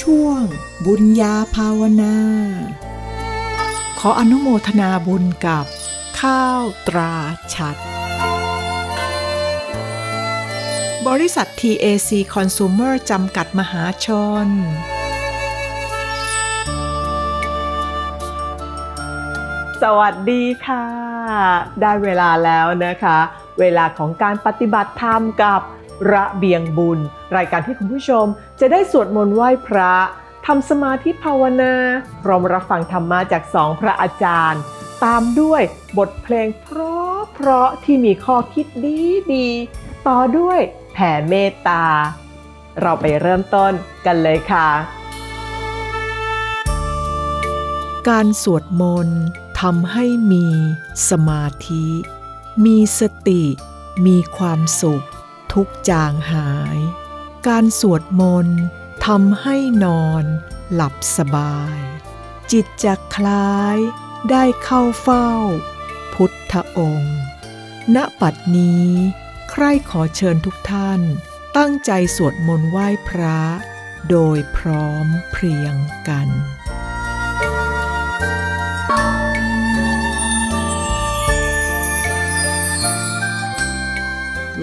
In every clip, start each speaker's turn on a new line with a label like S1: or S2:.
S1: ช่วง บุญญาภาวนา ขออนุโมทนาบุญกับ ข้าวตราชัด บริษัท TAC Consumer จำกัดมหาชนสวัสดีค่ะ ได้เวลาแล้วนะคะ เวลาของการปฏิบัติธรรมกับ ระเบียงบุญ รายการที่คุณผู้ชมจะได้สวดมนต์ไหว้พระทำสมาธิภาวนาพร้อมรับฟังธรรมะจากสองพระอาจารย์ ตามด้วยบทเพลงเพราะเพราะที่มีข้อคิดดีดีต่อด้วยแผ่เมตตา เราไปเริ่มต้นกันเลยค่ะ การสวดมนต์ทำให้มีสมาธิ มีสติ มีความสุข ทุกจางหาย การสวดมนต์ทำให้นอนหลับสบาย จิตจะคล้ายได้เข้าเฝ้า พุทธองค์ ณปัดนี้ ใครขอเชิญทุกท่าน ตั้งใจสวดมนต์ไหว้พระ โดยพร้อมเพรียงกัน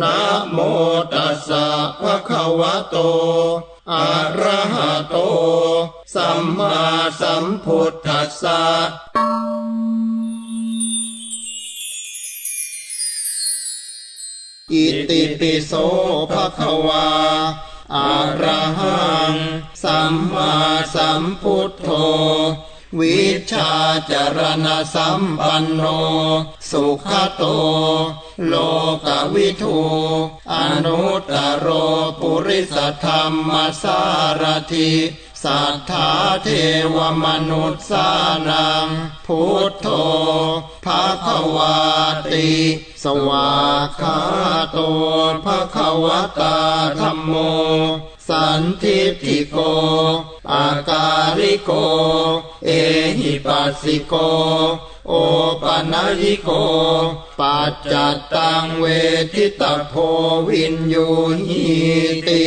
S2: นะโมตัสสะภะคะวะโต อะระหะโต สัมมาสัมพุทธัสสะอิติปิโสภะคะวาอะระหัง สัมมาสัมพุทโธ วิชาจารณสัมปันโน สุขโต โลกวิทูอนุตตโรปุริสธรรมสารถิสัทธาเทวมนุษย์สานังพุทโธภาควาติ สวากขาโตภะคะวตาธรรมโม สันทิฏฐิโก อาการิโก เอหิปัสสิโก โอปันญิโก ปัจจัตตังเวทิตาโพวินยูหิติ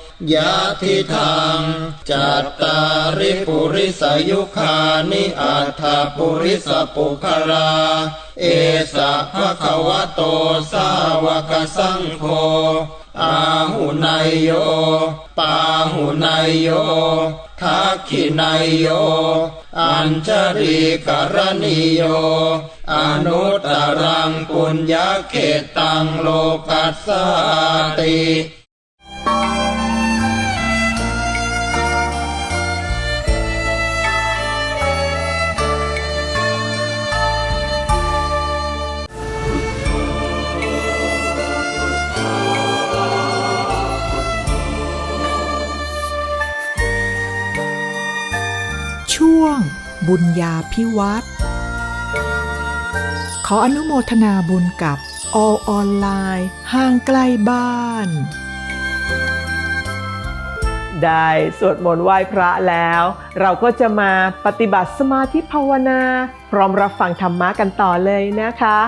S2: ยะทิทางจัตตาริปุริสยุคานิอัฏฐปุริสปุครา เอสะภะคะวะโตสาวกสังโฆอาหุนายโย ปาหุนายโยทักขินายโย อัญชริกรณิโย อนุตตรังปุญญเขตังโลกัสสติ
S1: บุญญาพิวัตรขออนุโมทนาบุญกับอออนไลน์ห่างไกลบ้าน ได้สวดมนต์ไหว้พระแล้ว เราก็จะมาปฏิบัติสมาธิภาวนา พร้อมรับฟังธรรมะกันต่อเลยนะคะ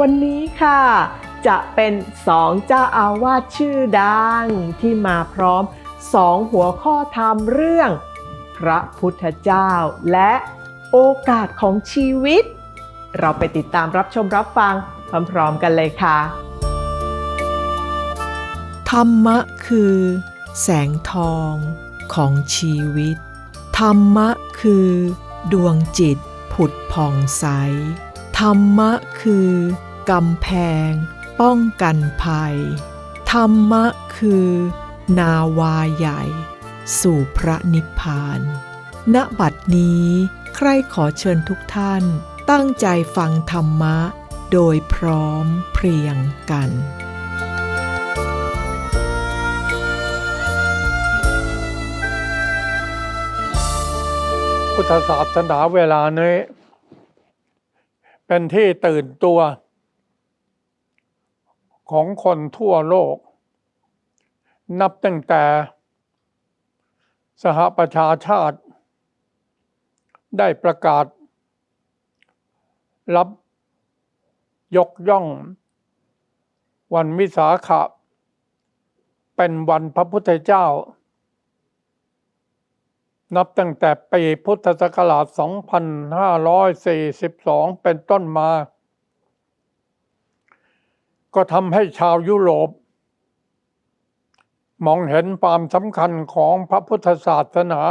S1: วันนี้ค่ะ จะเป็นสองเจ้าอาวาสชื่อดังที่มาพร้อมสองหัวข้อธรรมเรื่อง พระพุทธเจ้า และโอกาสของชีวิต เราไปติดตามรับชมรับฟังพร้อมๆกันเลยค่ะ ธรรมะคือ แสงทองของชีวิต ธรรมะคือ ดวงจิตผุดผ่องใส ธรรมะคือกำแพง ป้องกันภัย ธรรมะคือ นาวาใหญ่ สู่พระนิพพาน ณ บัดนี้ ใครขอเชิญทุกท่าน ตั้งใจฟังธรรมะ โดยพร้อมเพรียงกัน
S3: พุทธศาสนาเวลานี้ เป็นที่ตื่นตัว ของคนทั่วโลก นับตั้งแต่ สหประชาชาติ ได้ประกาศ รับยกย่อง วันวิสาขะ เป็นวันพระพุทธเจ้า นับตั้งแต่ปีพุทธศักราช 2542 เป็นต้นมา ก็ทำให้ชาวยุโรป มองเห็นความสำคัญของพระพุทธศาสนา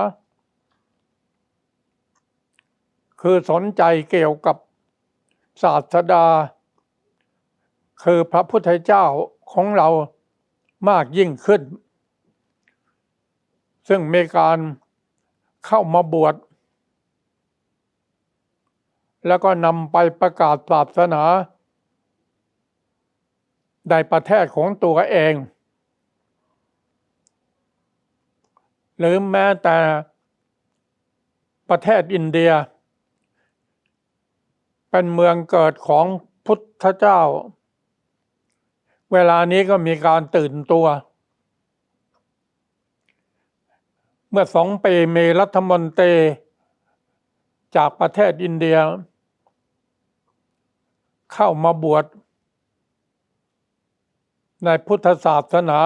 S3: คือสนใจเกี่ยวกับศาสดา คือพระพุทธเจ้าของเรามากยิ่งขึ้น ซึ่งมีการเข้ามาบวช แล้วก็นำไปประกาศศาสนาในประเทศของตัวเอง หรือแม้แต่ประเทศอินเดีย เป็นเมืองเกิดของพุทธเจ้า เวลานี้ก็มีการตื่นตัว เมื่อสองปีมีรัฐมนตรีจากประเทศอินเดีย เข้ามาบวชในพุทธศาสนา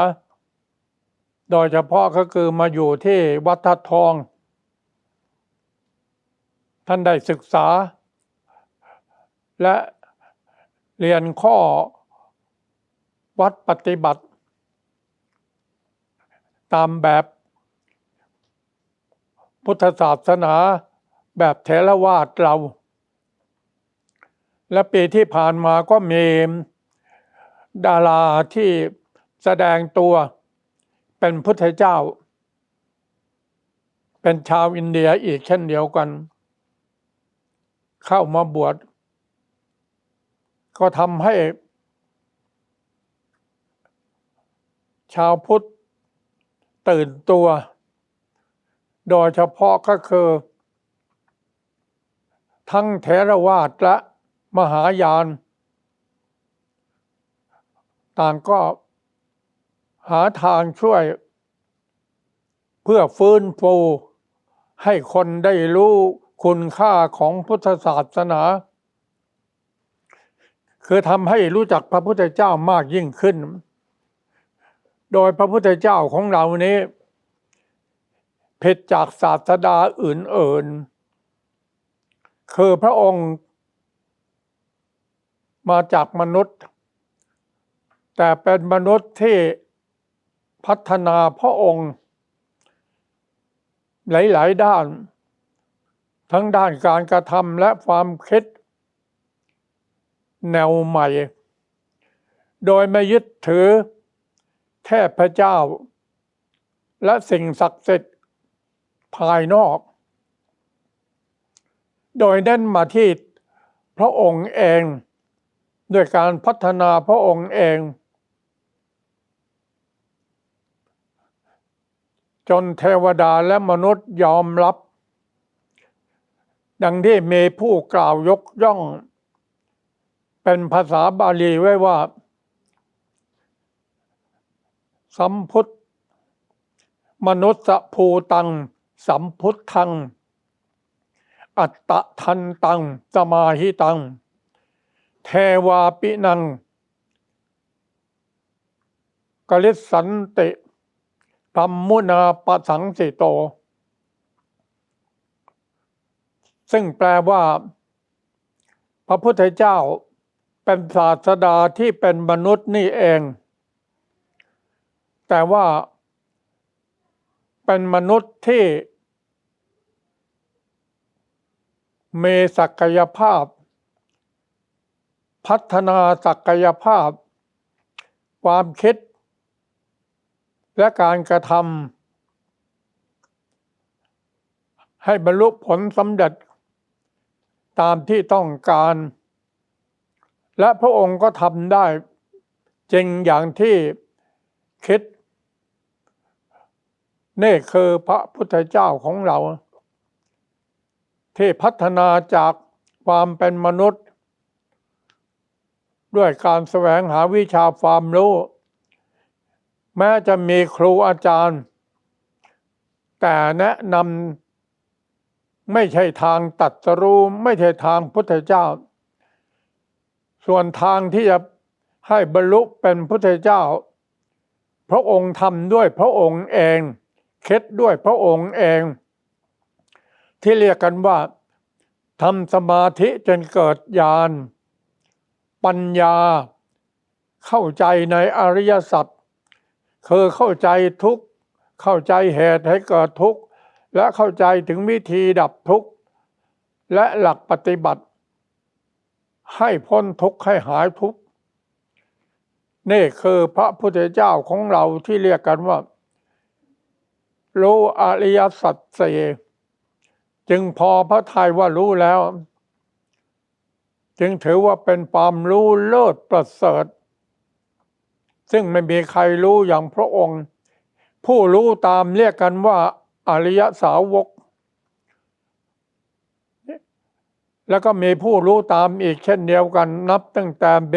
S3: โดยเฉพาะก็คือมาอยู่ที่วัดทัดทอง ท่านได้ศึกษา และเรียนข้อวัดปฏิบัติ ตามแบบพุทธศาสนาแบบเทรวาสเรา และปีที่ผ่านมาก็มีดาราที่แสดงตัว เป็นพุทธเจ้า เป็นชาวอินเดียอีกเช่นเดียวกัน เข้ามาบวชก็ทำให้ ชาวพุทธตื่นตัว โดยเฉพาะก็คือ ทั้งเทรวาสและมหายาน ต่างก็ หาทางช่วย เพื่อฟื้นฟูให้คนได้รู้คุณค่าของพุทธศาสนา คือทำให้รู้จักพระพุทธเจ้ามากยิ่งขึ้น โดยพระพุทธเจ้าของเรานี้ผิดจากศาสดาอื่นๆ คือพระองค์มาจากมนุษย์ แต่เป็นมนุษย์ที่ พัฒนาพระองค์ หลาย ๆ ด้าน ทั้งด้านการกระทำและความคิด แนวใหม่ โดยไม่ยึดถือเทพเจ้า และสิ่งศักดิ์สิทธิ์ภายนอก โดยเน้นมาที่พระองค์เอง ด้วยการพัฒนาพระองค์เอง จนเทวดาและมนุษย์ยอมรับ ดังที่มีผู้กล่าวยกย่อง เป็นภาษาบาลีไว้ว่า สัมพุทธมนุษย์ภูตัง สัมพุทธัง อัตตะทันตังสมาหิตัง เทวาปินังกลิสันติ ธรรมุนาปสังสิโต ซึ่งแปลว่า พระพุทธเจ้าเป็นศาสดาที่เป็นมนุษย์นี่เอง แต่ว่าเป็นมนุษย์ที่มีศักยภาพ พัฒนาศักยภาพ ความคิด และการกระทำให้บรรลุผลสำเร็จตามที่ต้องการ และพระองค์ก็ทำได้จริงอย่างที่คิด นี่คือพระพุทธเจ้าของเรา ที่พัฒนาจากความเป็นมนุษย์ ด้วยการแสวงหาวิชาความรู้ แม้จะมีครูอาจารย์ แต่แนะนำไม่ใช่ทางตัดสรู้ไม่ใช่ทางพุทธเจ้า ส่วนทางที่จะให้บรรลุเป็นพุทธเจ้า พระองค์ทำด้วยพระองค์เองเคล็ดด้วยพระองค์เอง ที่เรียกกันว่าทำสมาธิจนเกิดญาณปัญญาเข้าใจในอริยสัจ คือเข้าใจทุกข์เข้าใจเหตุให้เกิดทุกข์และเข้าใจถึงวิธีดับทุกข์และหลักปฏิบัติ ให้พ้นทุกข์ให้หายทุกข์นี่คือพระพุทธเจ้าของเราที่เรียกกันว่ารู้อริยสัจสี่จึงพอพระทัยว่ารู้แล้ว จึงถือว่าเป็นความรู้เลิศประเสริฐ ซึ่งไม่มีใครรู้อย่างพระองค์ ผู้รู้ตามเรียกกันว่าอริยสาวก แล้วก็มีผู้รู้ตามอีกเช่นเดียวกันนับตั้งแต่เบ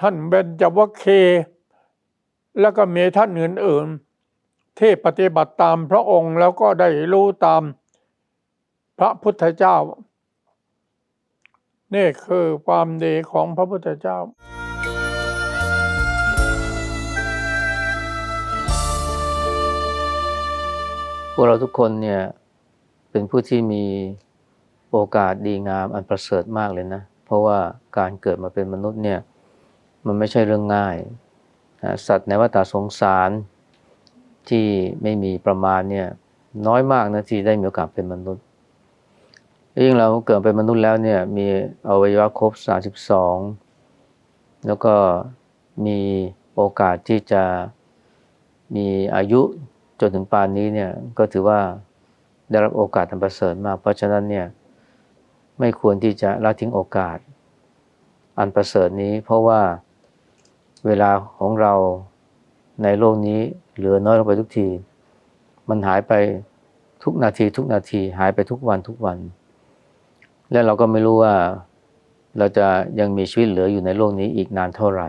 S3: ท่านเบญจวัคเค แล้วก็มีท่านอื่นๆ ที่ปฏิบัติตามพระองค์แล้วก็ได้รู้ตามพระพุทธเจ้า นี่คือความดีของพระพุทธเจ้า
S4: พวกเราทุกคนเนี่ยเป็นผู้ที่มีโอกาสดีงามอันประเสริฐมากเลยนะ เพราะว่าการเกิดมาเป็นมนุษย์เนี่ยมันไม่ใช่เรื่องง่าย สัตว์ในวัฏสงสารที่ไม่มีประมาณเนี่ยน้อยมากนะที่ได้มีโอกาสเป็นมนุษย์ยิ่งเราเกิดเป็นมนุษย์แล้วเนี่ยมีอวัยวะครบ 32 แล้วก็มีโอกาสที่จะมีอายุ จนถึงป่านนี้เนี่ยก็ถือว่าได้รับโอกาสอันประเสริฐมาก เพราะฉะนั้นเนี่ยไม่ควรที่จะละทิ้งโอกาส อันประเสริฐนี้ เพราะว่าเวลาของเราในโลกนี้เหลือน้อยลงไปทุกที มันหายไปทุกนาที ทุกนาทีหายไปทุกวันทุกวัน และเราก็ไม่รู้ว่าเราจะยังมีชีวิตเหลืออยู่ในโลกนี้อีกนานเท่าไหร่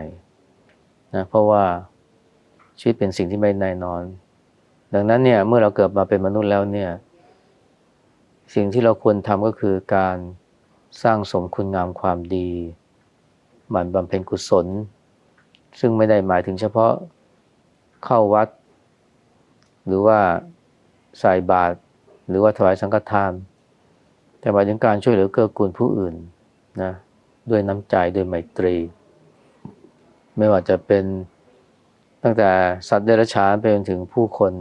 S4: นะเพราะว่าชีวิตเป็นสิ่งที่ไม่แน่นอน ดังนั้นเนี่ยเมื่อเราเกิดมาเป็นมนุษย์แล้วเนี่ย สิ่งที่เราควรทำก็คือการสร้างสมคุณงามความดีหมั่นบำเพ็ญกุศล ซึ่งไม่ได้หมายถึงเฉพาะเข้าวัด หรือว่าใส่บาตรหรือว่าถวายสังฆทาน แต่หมายถึงการช่วยเหลือเกื้อกูลผู้อื่นนะด้วยน้ำใจด้วยไมตรี ไม่ว่าจะเป็นตั้งแต่สัตว์เดรัจฉานไปจนถึงผู้คน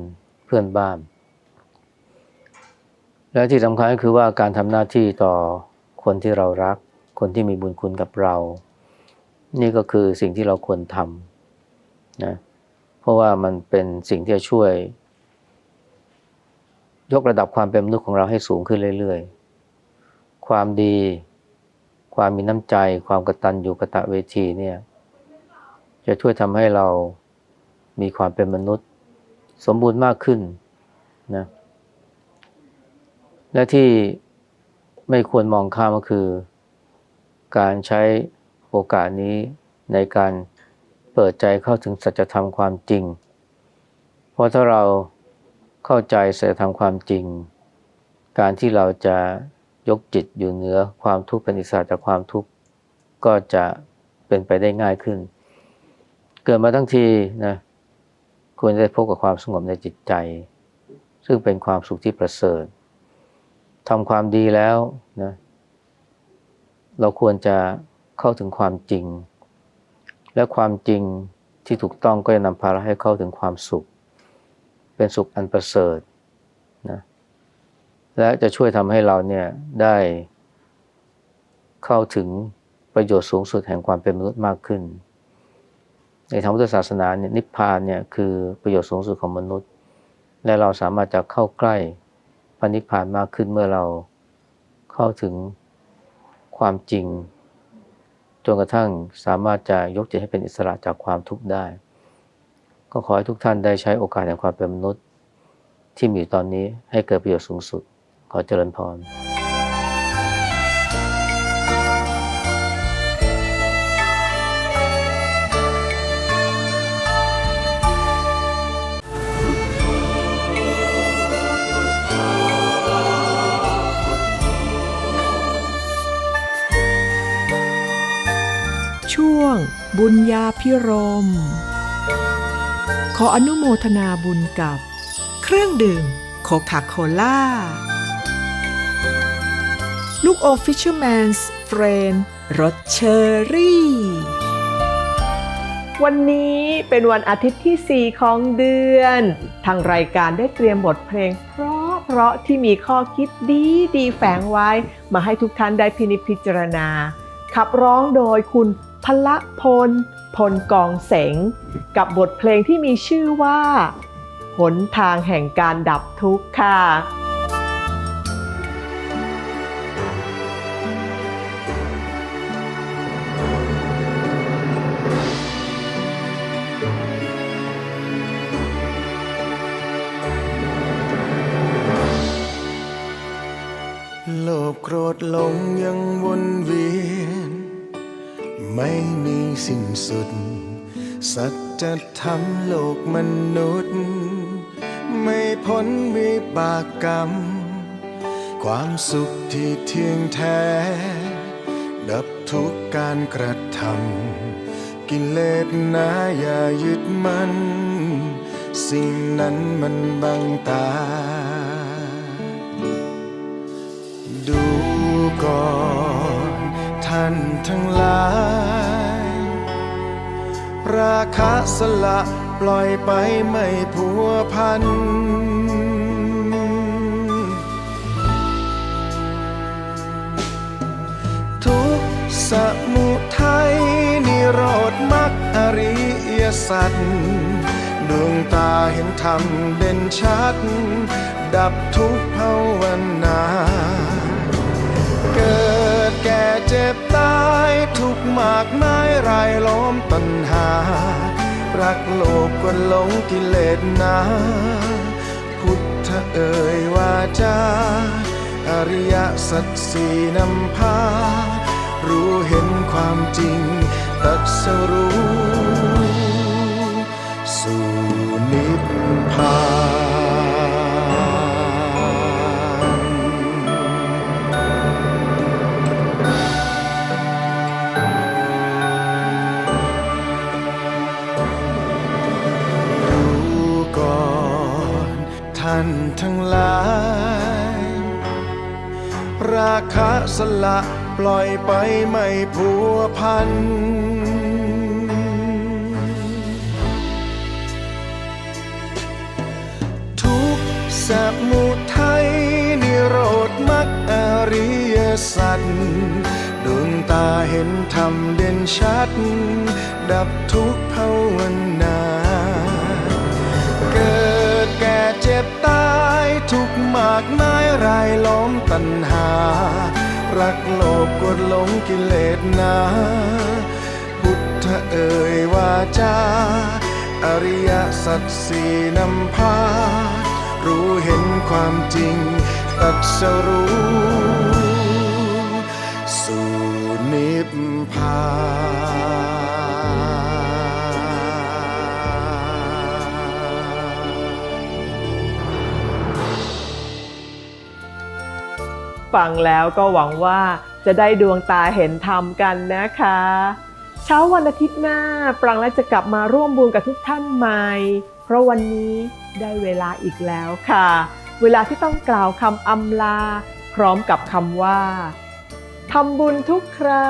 S4: พื่อนบ้าน และที่สำคัญก็คือว่าการทำหน้าที่ต่อคนที่เรารัก คนที่มีบุญคุณกับเรา นี่ก็คือสิ่งที่เราควรทำนะเพราะว่ามันเป็นสิ่งที่จะช่วย ยกระดับความเป็นมนุษย์ของเราให้สูงขึ้นเรื่อยๆ ความดี ความมีน้ำใจ ความกตัญญูกะตะเวทีเนี่ยจะช่วยทำให้เรามีความเป็นมนุษย์ สมบูรณ์มากขึ้นนะและที่ไม่ควรมองข้ามก็คือ การใช้โอกาสนี้ในการเปิดใจเข้าถึงสัจธรรมความจริง เพราะถ้าเราเข้าใจสัจธรรมความจริง การที่เราจะยกจิตอยู่เหนือความทุกข์เป็นอิสระจากความทุกข์ก็จะเป็นไปได้ง่ายขึ้น เกิดมาทั้งทีนะ ควรจะได้พบกับความสงบในจิตใจ ซึ่งเป็นความสุขที่ประเสริฐทำความดีแล้วนะเราควรจะเข้าถึงความจริง และความจริงที่ถูกต้องก็จะนำพาเราให้เข้าถึงความสุข เป็นสุขอันประเสริฐนะและจะช่วยทำให้เราเนี่ยได้เข้าถึงประโยชน์สูงสุดแห่งความเป็นมนุษย์มากขึ้น ในทางพุทธศาสนาเนี่ยนิพพานเนี่ยคือประโยชน์สูงสุดของมนุษย์ และเราสามารถจะเข้าใกล้พระนิพพานมากขึ้นเมื่อเราเข้าถึงความจริงจนกระทั่งสามารถจะยกจิตให้เป็นอิสระจากความทุกข์ได้ ก็ขอให้ทุกท่านได้ใช้โอกาสแห่งความเป็นมนุษย์ ที่มีอยู่ตอนนี้ให้เกิดประโยชน์สูงสุด ขอเจริญพร
S1: ช่วง บุญญาพิรม ขออนุโมทนาบุญกับ เครื่องดื่มโคคาโคล่า ลูกอมฟิชเชอร์แมนส์เฟรนรสเชอรี่
S5: วันนี้เป็นวันอาทิตย์ที่ 4 ของเดือน ทางรายการได้เตรียมบทเพลงเพราะเพราะที่มีข้อคิดดีดีแฝงไว้ มาให้ทุกท่านได้พินิจพิจารณาขับร้องโดยคุณ พละพล พลกองเสง กับบทเพลงที่มีชื่อว่า หนทางแห่งการดับทุกข์ค่ะ
S6: โลภโกรธหลงยังวนเวียน ไม่มีสิ้นสุด สัจธรรมโลกมนุษย์ ไม่พ้นวิบากกรรม ความสุขที่เที่ยงแท้ ดับทุกการกระทำกิเลสนะอย่ายึดมันสิ่งนั้นมันบังตา ดูก่อนท่าน ทั้งหลาย ราคะสละปล่อยไปไม่พัวพัน ทุกสมุทัยนิโรธมรรคอริยสัจดวงตาเห็นธรรมเด่นชัด ดับทุกภาวนาเกิด เจ็บตายทุกมากมายรายล้อมตัณหา รักโลภกวนหลงกิเลสนาพุทธเอ่ยวาจาอริยสัจสี่นำพา รู้เห็นความจริงตรัสรู้ สู่นิพพาน ทั้งหลาย ราคะสละปล่อยไปไม่พัวพัน ทุกข์สมุทัยนิโรธมรรคอริยสัจดวงตาเห็นธรรมเด่นชัด ดับทุกภาวนา เกิดแก่เจ็บตาย ทุกข์มากมายรายล้อมตัณหา รักโลภกดหลงกิเลสนาพุทธเอ่ยวาจาอริยสัจสี่นำพา รู้เห็นความจริงตัดสรู้
S5: ฟังแล้วก็หวังว่าจะได้ดวงตาเห็นธรรมกันนะคะ เช้าวันอาทิตย์หน้าปรังและจะกลับมาร่วมบุญกับทุกท่านใหม่ เพราะวันนี้ได้เวลาอีกแล้วค่ะ เวลาที่ต้องกล่าวคำอำลา พร้อมกับคำว่าทำบุญทุกครา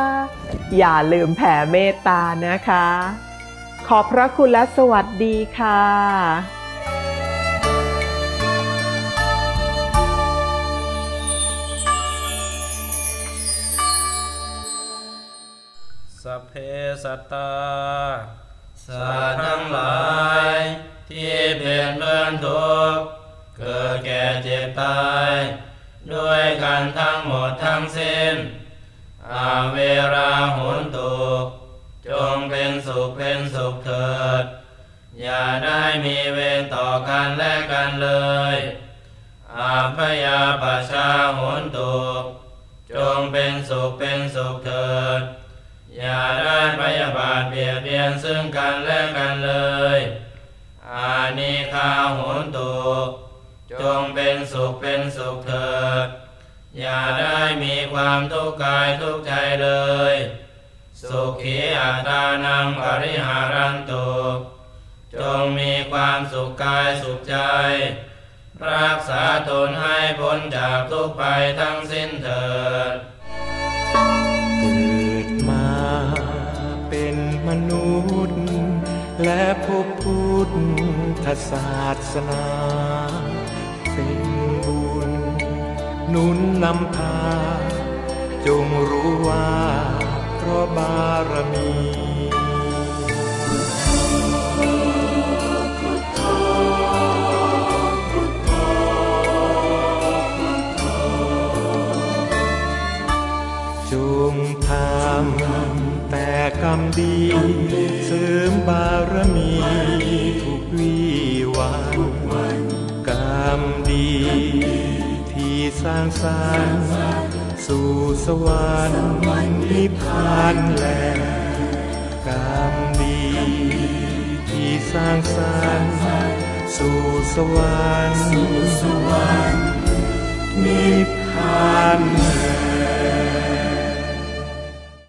S5: อย่าลืมแผ่เมตตานะคะ ขอบพระคุณและสวัสดีค่ะ
S7: เพสัตตาสัตว์ทั้งหลาย ที่เป็นเพื่อนทุกข์เกิดแก่เจ็บตาย ด้วยกันทั้งหมดทั้งสิ้นอาเวราหุนตุจงเป็นสุขเป็นสุขเถิด อย่าได้มีเวรต่อกันและกันเลยอาพยาปชาหุนตุจงเป็นสุขเป็นสุขเถิด อย่าได้พยาบาทเบียดเบียนซึ่งกันและกันเลย อานิคาโหนตุจงเป็นสุขเป็นสุขเถิด อย่าได้มีความทุกข์กายทุกข์ใจเลย สุขีอัตานังปริหารันตุจงมีความสุขกายสุขใจ รักษาตนให้พ้นจากทุกข์ไปทั้งสิ้นเถิด
S8: พบพุทธศาสนาเป็นบุญนุนนำพา จงรู้ว่าเพราะบารมีจงทำแต่กรรมดีเสริมบาร มีทุกวี่วันกรรมดี ที่สร้างสรรค์สู่สวรรค์นิพพานแลกรรมดี ที่สร้างสรรค์สู่สวรรค์นิพพานแล